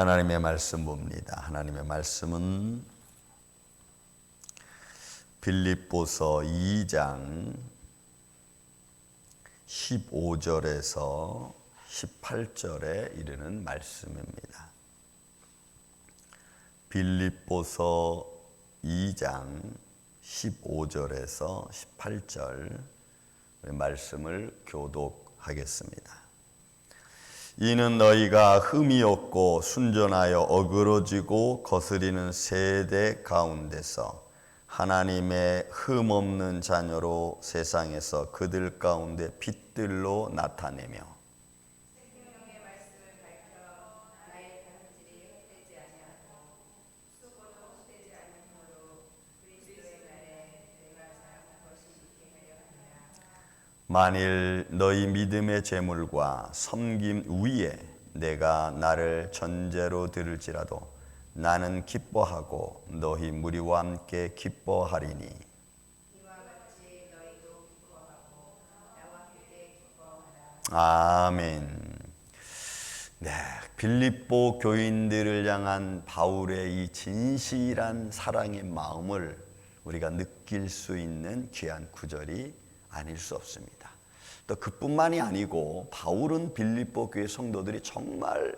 하나님의 말씀 봅니다. 하나님의 말씀은 빌립보서 2장 15절에서 18절에 이르는 말씀입니다. 빌립보서 2장 15절에서 18절 말씀을 교독하겠습니다. 이는 너희가 흠이 없고 순전하여 어그러지고 거스리는 세대 가운데서 하나님의 흠 없는 자녀로 세상에서 그들 가운데 빛들로 나타내며 생명의 말씀을 밝혀 나의 다름질이 헛되지 아니하고 수고도 헛되지 않으므로 그리스도의 날에 내가 자랑한 것이 있게 하려 함이라. 만일 너희 믿음의 재물과 섬김 위에 내가 나를 전제로 들을지라도 나는 기뻐하고 너희 무리와 함께 기뻐하리니. 아멘. 네, 빌립보 교인들을 향한 바울의 이 진실한 사랑의 마음을 우리가 느낄 수 있는 귀한 구절이 아닐 수 없습니다. 또 그뿐만이 아니고 바울은 빌립보 교회 성도들이 정말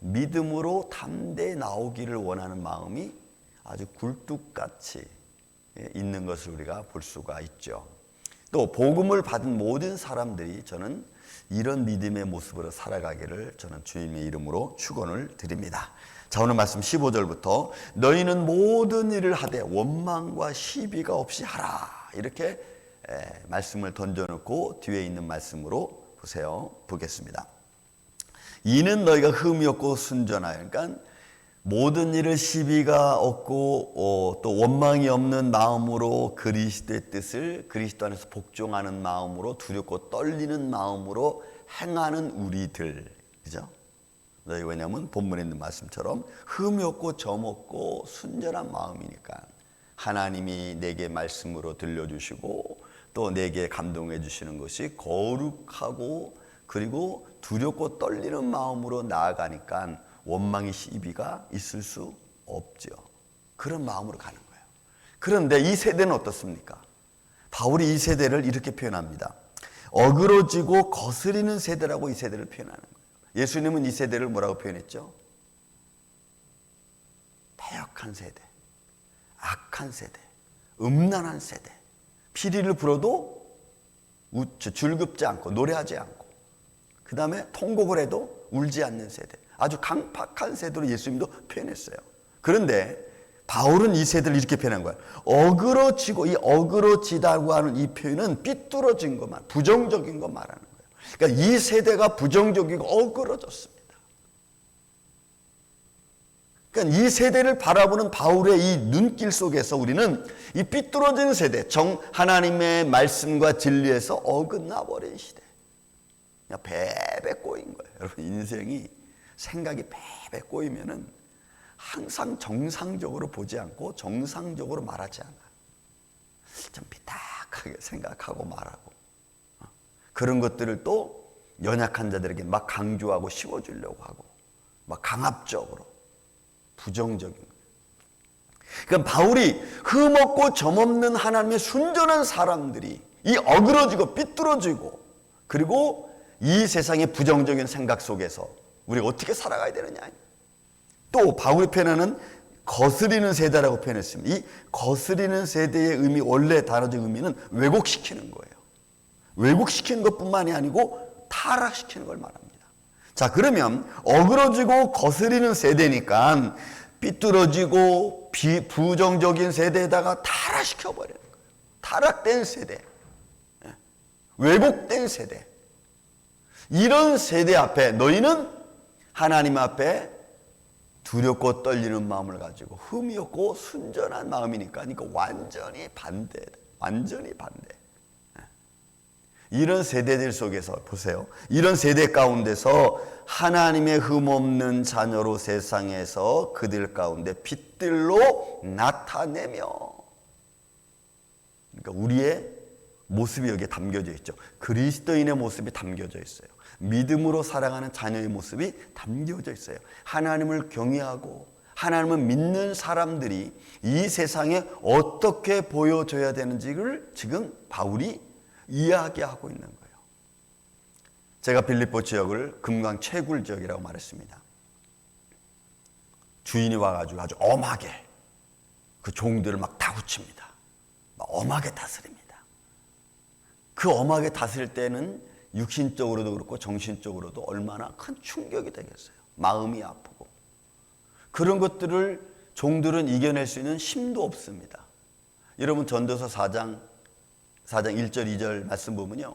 믿음으로 담대히 나오기를 원하는 마음이 아주 굴뚝같이 있는 것을 우리가 볼 수가 있죠. 또 복음을 받은 모든 사람들이 저는 이런 믿음의 모습으로 살아가기를 저는 주님의 이름으로 축원을 드립니다. 자 오늘 말씀 15절부터 너희는 모든 일을 하되 원망과 시비가 없이 하라 이렇게 에, 말씀을 던져놓고 뒤에 있는 말씀으로 보세요 보겠습니다. 이는 너희가 흠이 없고 순전하여 그러니까 모든 일을 시비가 없고 어, 또 원망이 없는 마음으로 그리스도의 뜻을 그리스도 안에서 복종하는 마음으로 두렵고 떨리는 마음으로 행하는 우리들 그죠? 너희 왜냐하면 본문에 있는 말씀처럼 흠이 없고 점 없고 순전한 마음이니까 하나님이 내게 말씀으로 들려주시고 또 내게 감동해 주시는 것이 거룩하고 그리고 두렵고 떨리는 마음으로 나아가니까 원망의 시비가 있을 수 없죠. 그런 마음으로 가는 거예요. 그런데 이 세대는 어떻습니까? 바울이 이 세대를 이렇게 표현합니다. 어그러지고 거스리는 세대라고 이 세대를 표현하는 거예요. 예수님은 이 세대를 뭐라고 표현했죠? 패역한 세대, 악한 세대, 음란한 세대. 피리를 불어도 줄급지 않고 노래하지 않고 그 다음에 통곡을 해도 울지 않는 세대. 아주 강팍한 세대로 예수님도 표현했어요. 그런데 바울은 이 세대를 이렇게 표현한 거예요. 어그러지고 이 어그러지다고 하는 이 표현은 삐뚤어진 것만 부정적인 것 말하는 거예요. 그러니까 이 세대가 부정적이고 어그러졌습니다. 그러니까 이 세대를 바라보는 바울의 이 눈길 속에서 우리는 이 삐뚤어진 세대, 정 하나님의 말씀과 진리에서 어긋나 버린 시대. 그냥 배배 꼬인 거예요. 여러분 인생이 생각이 배배 꼬이면은 항상 정상적으로 보지 않고 정상적으로 말하지 않아. 좀 삐딱하게 생각하고 말하고 어? 그런 것들을 또 연약한 자들에게 막 강조하고 씌워주려고 하고 막 강압적으로 부정적인 거예요. 그러니까 바울이 흠없고 점없는 하나님의 순전한 사람들이 이 어그러지고 삐뚤어지고 그리고 이 세상의 부정적인 생각 속에서 우리가 어떻게 살아가야 되느냐. 또 바울이 표현하는 거스리는 세대라고 표현했습니다. 이 거스리는 세대의 의미, 원래 단어적 의미는 왜곡시키는 거예요. 왜곡시키는 것뿐만이 아니고 타락시키는 걸 말합니다. 자, 그러면 어그러지고 거스리는 세대니까 삐뚤어지고 비, 부정적인 세대에다가 타락시켜버리는 거예요. 타락된 세대. 예. 왜곡된 세대. 이런 세대 앞에 너희는 하나님 앞에 두렵고 떨리는 마음을 가지고 흠이 없고 순전한 마음이니까 그러니까 완전히 반대. 완전히 반대. 이런 세대들 속에서 보세요. 이런 세대 가운데서 하나님의 흠없는 자녀로 세상에서 그들 가운데 빛들로 나타내며 그러니까 우리의 모습이 여기에 담겨져 있죠. 그리스도인의 모습이 담겨져 있어요. 믿음으로 살아가는 자녀의 모습이 담겨져 있어요. 하나님을 경외하고 하나님을 믿는 사람들이 이 세상에 어떻게 보여줘야 되는지를 지금 바울이 이야기하고 있는 거예요. 제가 빌립보 지역을 금강 채굴 지역이라고 말했습니다. 주인이 와가지고 아주 엄하게 그 종들을 막 다구칩니다. 막 엄하게 다스립니다. 그 엄하게 다스릴 때는 육신적으로도 그렇고 정신적으로도 얼마나 큰 충격이 되겠어요. 마음이 아프고. 그런 것들을 종들은 이겨낼 수 있는 힘도 없습니다. 여러분 전도서 4장 4장 1절 2절 말씀 보면요.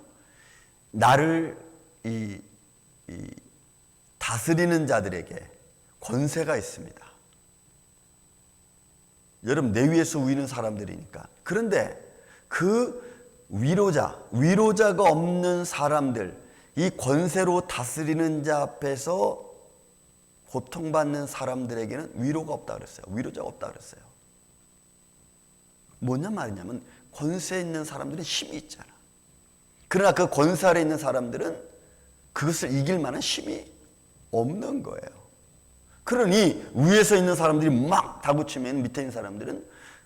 나를 이, 이 다스리는 자들에게 권세가 있습니다. 여러분 내 위에서 위는 사람들이니까. 그런데 그 위로자, 위로자가 없는 사람들, 이 권세로 다스리는 자 앞에서 고통받는 사람들에게는 위로가 없다 그랬어요. 위로자가 없다 그랬어요. 뭐냐 말이냐면 권세 있는 사람들은 힘이 있잖아. 그러나 그 권세 아래 있는 사람들은 그것을 이길 만한 힘이 없는 거예요. 그러니 위에서 있는 사람들이 막 다구치면 밑에 있는 사람들은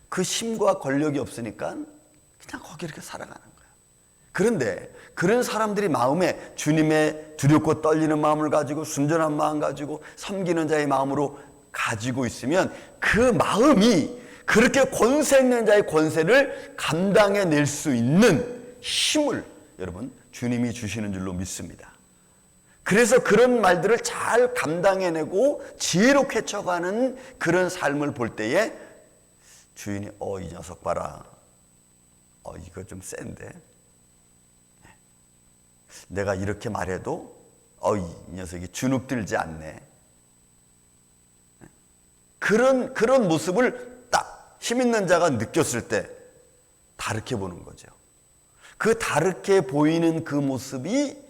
그 힘과 권력이 없으니까 그냥 거기 이렇게 살아가는 거예요. 그런데 그런 사람들이 마음에 주님의 두렵고 떨리는 마음을 가지고 순전한 마음 가지고 섬기는 자의 마음으로 가지고 있으면 그 마음이 그렇게 권세 있는 자의 권세를 감당해 낼 수 있는 힘을 여러분 주님이 주시는 줄로 믿습니다. 그래서 그런 말들을 잘 감당해내고 지혜롭게 쳐가는 그런 삶을 볼 때에 주인이 어 이 녀석 봐라. 어 이거 좀 센데. 내가 이렇게 말해도 어 이 녀석이 주눅 들지 않네. 그런 그런 모습을 딱 힘 있는 자가 느꼈을 때 다르게 보는 거죠 그 다르게 보이는 그 모습이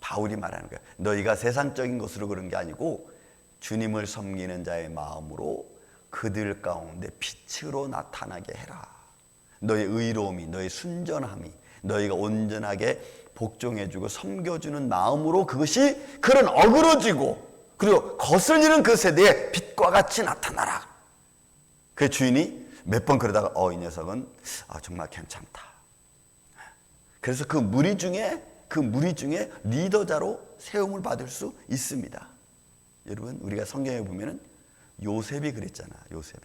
바울이 말하는 거야. 너희가 세상적인 것으로 그런 게 아니고 주님을 섬기는 자의 마음으로 그들 가운데 빛으로 나타나게 해라. 너의 의로움이, 너의 순전함이, 너희가 온전하게 복종해주고 섬겨주는 마음으로 그것이 그런 어그러지고 그리고 거슬리는 그 세대에 빛과 같이 나타나라. 그 주인이 몇 번 그러다가 어 이 녀석은 아 정말 괜찮다. 그래서 그 무리 중에 그 무리 중에 리더자로 세움을 받을 수 있습니다. 여러분 우리가 성경에 보면은 요셉이 그랬잖아. 요셉이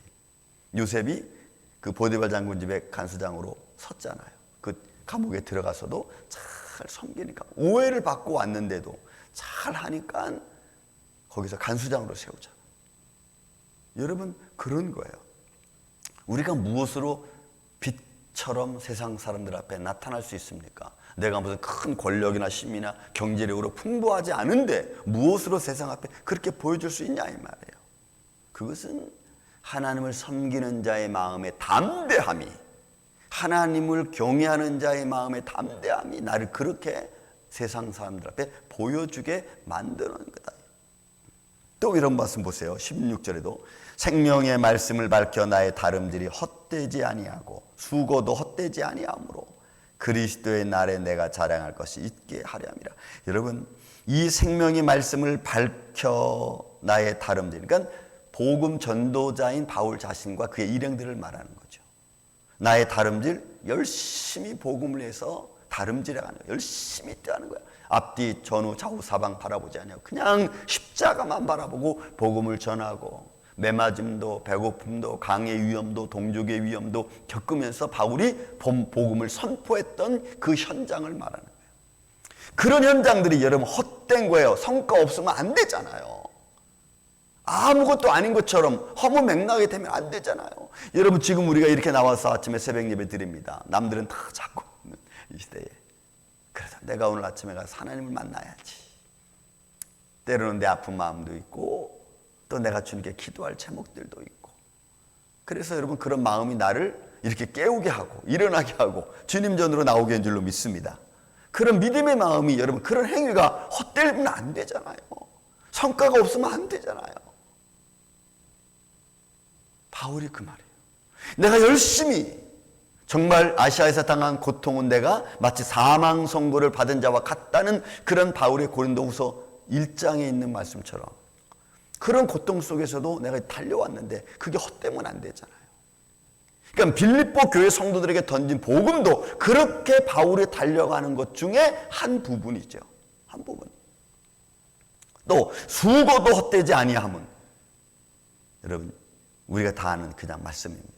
요셉이 그 보디발 장군 집에 간수장으로 섰잖아요. 그 감옥에 들어가서도 잘 섬기니까 오해를 받고 왔는데도 잘 하니까 거기서 간수장으로 세우잖아. 여러분 그런 거예요. 우리가 무엇으로 빛처럼 세상 사람들 앞에 나타날 수 있습니까? 내가 무슨 큰 권력이나 힘이나 경제력으로 풍부하지 않은데 무엇으로 세상 앞에 그렇게 보여줄 수 있냐 이 말이에요. 그것은 하나님을 섬기는 자의 마음의 담대함이 하나님을 경외하는 자의 마음의 담대함이 나를 그렇게 세상 사람들 앞에 보여주게 만드는 거다. 또 이런 말씀 보세요. 16절에도 생명의 말씀을 밝혀 나의 다름질이 헛되지 아니하고 수고도 헛되지 아니하므로 그리스도의 날에 내가 자랑할 것이 있게 하려 함이라. 여러분, 이 생명의 말씀을 밝혀 나의 다름질. 그러니까 복음 전도자인 바울 자신과 그의 일행들을 말하는 거죠. 나의 다름질 열심히 복음을 해서 다름질해 가는 거야. 열심히 뛰어가는 거야. 앞뒤 전후 좌우 사방 바라보지 않냐고 그냥 십자가만 바라보고 복음을 전하고 매맞음도 배고픔도 강의 위험도 동족의 위험도 겪으면서 바울이 복음을 선포했던 그 현장을 말하는 거예요. 그런 현장들이 여러분 헛된 거예요. 성과 없으면 안 되잖아요. 아무것도 아닌 것처럼 허무맹랑하게 되면 안 되잖아요. 여러분 지금 우리가 이렇게 나와서 아침에 새벽 예배 드립니다. 남들은 다 자꾸 있는 이 시대에. 그래서 내가 오늘 아침에 가서 하나님을 만나야지. 때로는 내 아픈 마음도 있고 또 내가 주님께 기도할 제목들도 있고. 그래서 여러분 그런 마음이 나를 이렇게 깨우게 하고 일어나게 하고 주님 전으로 나오게 한 줄로 믿습니다. 그런 믿음의 마음이 여러분 그런 행위가 헛되면 안 되잖아요. 성과가 없으면 안 되잖아요. 바울이 그 말이에요. 내가 열심히 정말 아시아에서 당한 고통은 내가 마치 사망 선고를 받은 자와 같다는 그런 바울의 고린도후서 1장에 있는 말씀처럼 그런 고통 속에서도 내가 달려왔는데 그게 헛되면 안 되잖아요. 그러니까 빌립보 교회 성도들에게 던진 복음도 그렇게 바울이 달려가는 것 중에 한 부분이죠. 한 부분. 또 수고도 헛되지 아니함은 여러분 우리가 다 아는 그냥 말씀입니다.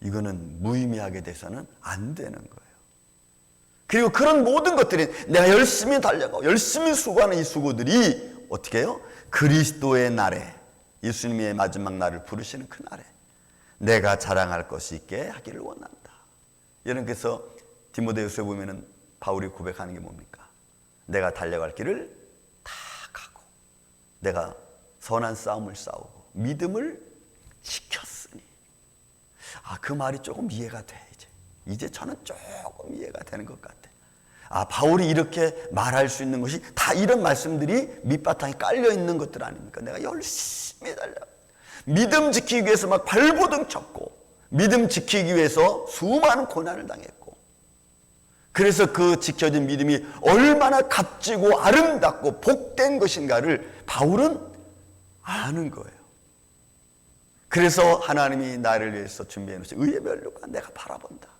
이거는 무의미하게 돼서는 안 되는 거예요. 그리고 그런 모든 것들이 내가 열심히 달려가고 열심히 수고하는 이 수고들이 어떻게 해요? 그리스도의 날에 예수님의 마지막 날을 부르시는 그 날에 내가 자랑할 것이 있게 하기를 원한다. 여러분 그래서 디모데후서에 보면은 바울이 고백하는 게 뭡니까? 내가 달려갈 길을 다 가고 내가 선한 싸움을 싸우고 믿음을 지켰으니 아 그 말이 조금 이해가 돼 이제 이제 저는 조금 이해가 되는 것 같아. 아 바울이 이렇게 말할 수 있는 것이 다 이런 말씀들이 밑바탕에 깔려 있는 것들 아닙니까? 내가 열심히 달려 믿음 지키기 위해서 막 발버둥 쳤고 믿음 지키기 위해서 수많은 고난을 당했고 그래서 그 지켜진 믿음이 얼마나 값지고 아름답고 복된 것인가를 바울은 아는 거예요. 그래서 하나님이 나를 위해서 준비해 놓으신 의의 멸류관 내가 바라본다.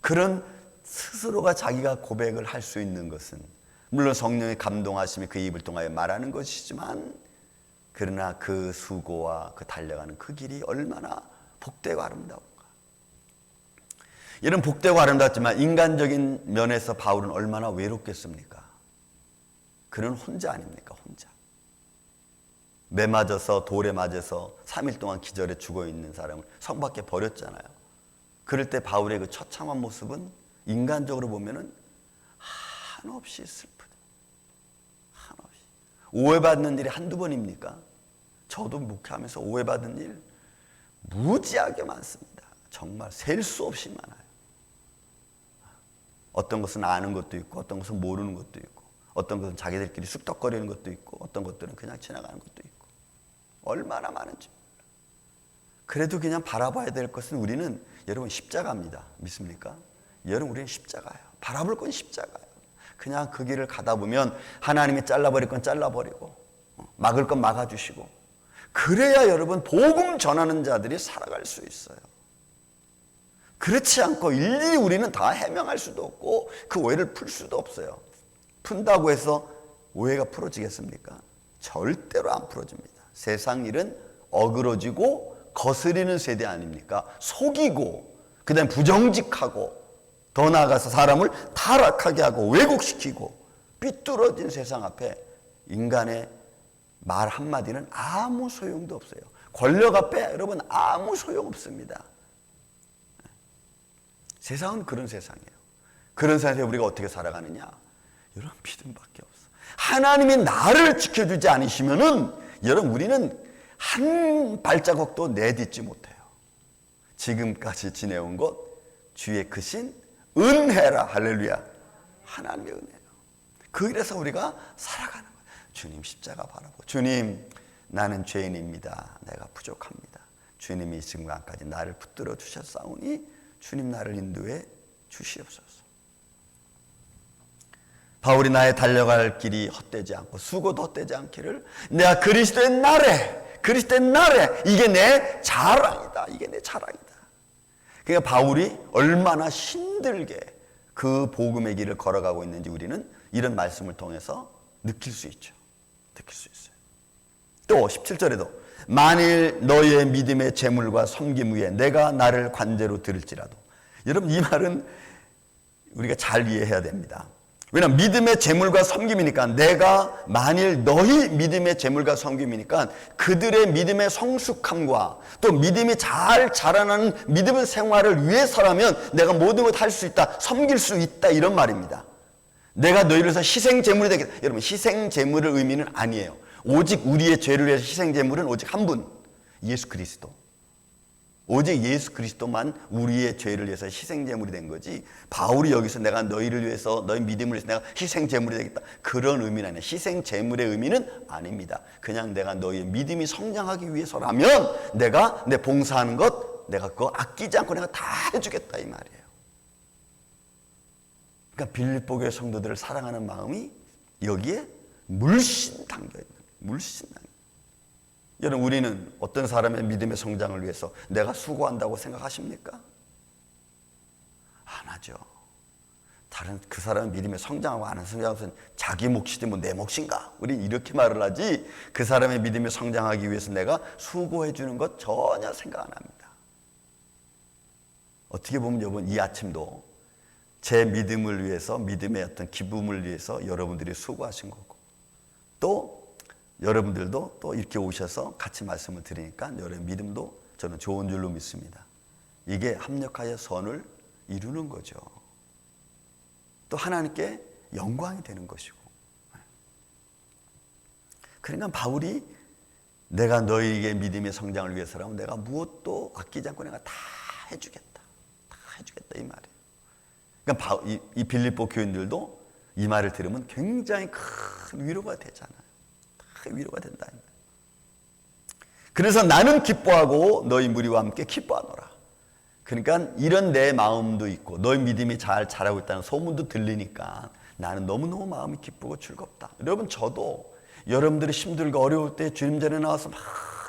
그런 스스로가 자기가 고백을 할 수 있는 것은 물론 성령의 감동하심이 그 입을 통하여 말하는 것이지만 그러나 그 수고와 그 달려가는 그 길이 얼마나 복되고 아름다운가. 이런 복되고 아름답지만 인간적인 면에서 바울은 얼마나 외롭겠습니까? 그는 혼자 아닙니까? 혼자. 매 맞아서 돌에 맞아서 3일 동안 기절해 죽어 있는 사람을 성 밖에 버렸잖아요. 그럴 때 바울의 그 처참한 모습은 인간적으로 보면은 한없이 슬프다. 한없이. 오해받는 일이 한두 번입니까? 저도 목회하면서 오해받은 일 무지하게 많습니다. 정말 셀 수 없이 많아요. 어떤 것은 아는 것도 있고 어떤 것은 모르는 것도 있고 어떤 것은 자기들끼리 쑥덕거리는 것도 있고 어떤 것들은 그냥 지나가는 것도 있고 얼마나 많은지 그래도 그냥 바라봐야 될 것은 우리는 여러분 십자가입니다 믿습니까? 여러분 우리는 십자가예요 바라볼 건 십자가예요 그냥 그 길을 가다 보면 하나님이 잘라버릴 건 잘라버리고 어, 막을 건 막아주시고 그래야 여러분 복음 전하는 자들이 살아갈 수 있어요 그렇지 않고 일일이 우리는 다 해명할 수도 없고 그 오해를 풀 수도 없어요. 푼다고 해서 오해가 풀어지겠습니까? 절대로 안 풀어집니다. 세상 일은 어그러지고 거스리는 세대 아닙니까? 속이고 그 다음 부정직하고 더 나아가서 사람을 타락하게 하고 왜곡시키고 삐뚤어진 세상 앞에 인간의 말 한마디는 아무 소용도 없어요. 권력 앞에 여러분 아무 소용 없습니다. 세상은 그런 세상이에요. 그런 세상에 우리가 어떻게 살아가느냐? 여러분 믿음밖에 없어. 하나님이 나를 지켜주지 않으시면은 여러분 우리는 한 발자국도 내딛지 못해요. 지금까지 지내온 것 주의 크신 은혜라 할렐루야. 하나님의 은혜요. 그 일에서 우리가 살아가는 거예요. 주님 십자가 바라보. 주님 나는 죄인입니다. 내가 부족합니다. 주님이 이 순간까지 나를 붙들어 주셨사오니 주님 나를 인도해 주시옵소서. 바울이 나의 달려갈 길이 헛되지 않고 수고도 헛되지 않기를 내가 그리스도의 날에 그리스도의 날에 이게 내 자랑이다. 이게 내 자랑이다. 그러니까 바울이 얼마나 힘들게 그 복음의 길을 걸어가고 있는지 우리는 이런 말씀을 통해서 느낄 수 있죠. 느낄 수 있어요. 또 17절에도 만일 너의 믿음의 재물과 섬김 위에 내가 나를 관제로 들을지라도 여러분 이 말은 우리가 잘 이해해야 됩니다. 왜냐하면 믿음의 재물과 섬김이니까 내가 만일 너희 믿음의 재물과 섬김이니까 그들의 믿음의 성숙함과 또 믿음이 잘 자라나는 믿음의 생활을 위해서라면 내가 모든 것할수 있다 섬길 수 있다 이런 말입니다. 내가 너희를 위해서 희생 제물이 되겠다. 여러분 희생 제물의 의미는 아니에요. 오직 우리의 죄를 위해서 희생 제물은 오직 한 분, 예수 그리스도. 오직 예수 그리스도만 우리의 죄를 위해서 희생 제물이 된 거지. 바울이 여기서 내가 너희를 위해서 너희 믿음을 위해서 내가 희생 제물이 되겠다. 그런 의미는 아니야. 희생 제물의 의미는 아닙니다. 그냥 내가 너희의 믿음이 성장하기 위해서라면 내가 내 봉사하는 것 내가 그거 아끼지 않고 내가 다 해주겠다 이 말이에요. 그러니까 빌립보 교회 성도들을 사랑하는 마음이 여기에 물씬 담겨 있는. 물씬 담겨. 여러분 우리는 어떤 사람의 믿음의 성장을 위해서 내가 수고한다고 생각하십니까? 안 하죠. 다른 그 사람의 믿음의 성장하고 안 성장은 자기 몫이지 뭐 내 몫인가? 우리 이렇게 말을 하지 그 사람의 믿음이 성장하기 위해서 내가 수고해 주는 것 전혀 생각 안 합니다. 어떻게 보면 여러분 이 아침도 제 믿음을 위해서 믿음의 어떤 기쁨을 위해서 여러분들이 수고하신 거고 또 여러분들도 또 이렇게 오셔서 같이 말씀을 드리니까 여러분 믿음도 저는 좋은 줄로 믿습니다. 이게 합력하여 선을 이루는 거죠. 또 하나님께 영광이 되는 것이고. 그러니까 바울이 내가 너희에게 믿음의 성장을 위해서라면 내가 무엇도 아끼지 않고 내가 다 해주겠다. 다 해주겠다 이 말이에요. 그러니까 바- 이, 이 빌립보 교인들도 이 말을 들으면 굉장히 큰 위로가 되잖아요. 다 위로가 된다. 그래서 나는 기뻐하고 너희 무리와 함께 기뻐하노라. 그러니까 이런 내 마음도 있고 너희 믿음이 잘 자라고 있다는 소문도 들리니까 나는 너무너무 마음이 기쁘고 즐겁다. 여러분 저도 여러분들이 힘들고 어려울 때 주님 전에 나와서 막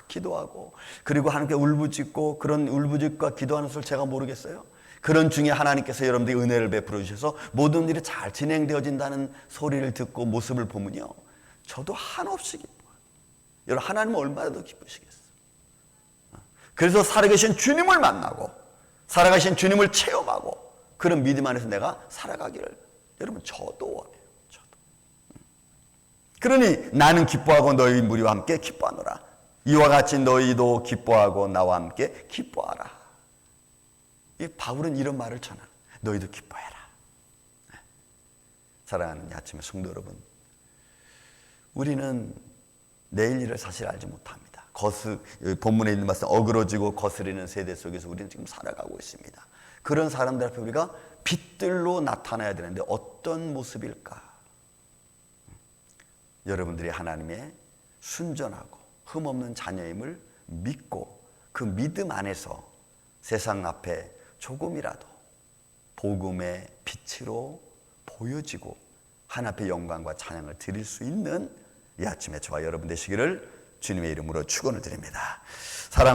기도하고 그리고 하나님께 울부짖고 그런 울부짖과 기도하는 소리를 제가 모르겠어요. 그런 중에 하나님께서 여러분들이 은혜를 베풀어 주셔서 모든 일이 잘 진행되어진다는 소리를 듣고 모습을 보면요. 저도 한없이 기뻐요. 여러분 하나님은 얼마나 더 기쁘시겠어요. 그래서 살아계신 주님을 만나고 살아가신 주님을 체험하고 그런 믿음 안에서 내가 살아가기를 여러분 저도 원해요. 저도. 그러니 나는 기뻐하고 너희 무리와 함께 기뻐하노라. 이와 같이 너희도 기뻐하고 나와 함께 기뻐하라. 이 바울은 이런 말을 전하. 너희도 기뻐해라. 네. 사랑하는 이 아침에 성도 여러분, 우리는 내일 일을 사실 알지 못합니다. 거스 본문에 있는 말씀 어그러지고 거스리는 세대 속에서 우리는 지금 살아가고 있습니다. 그런 사람들 앞에 우리가 빛들로 나타나야 되는데 어떤 모습일까? 여러분들이 하나님의 순전하고 흠없는 자녀임을 믿고 그 믿음 안에서 세상 앞에 조금이라도 복음의 빛으로 보여지고 하나님 앞에 영광과 찬양을 드릴 수 있는 이 아침에 저와 여러분 되시기를 주님의 이름으로 축원을 드립니다. 사랑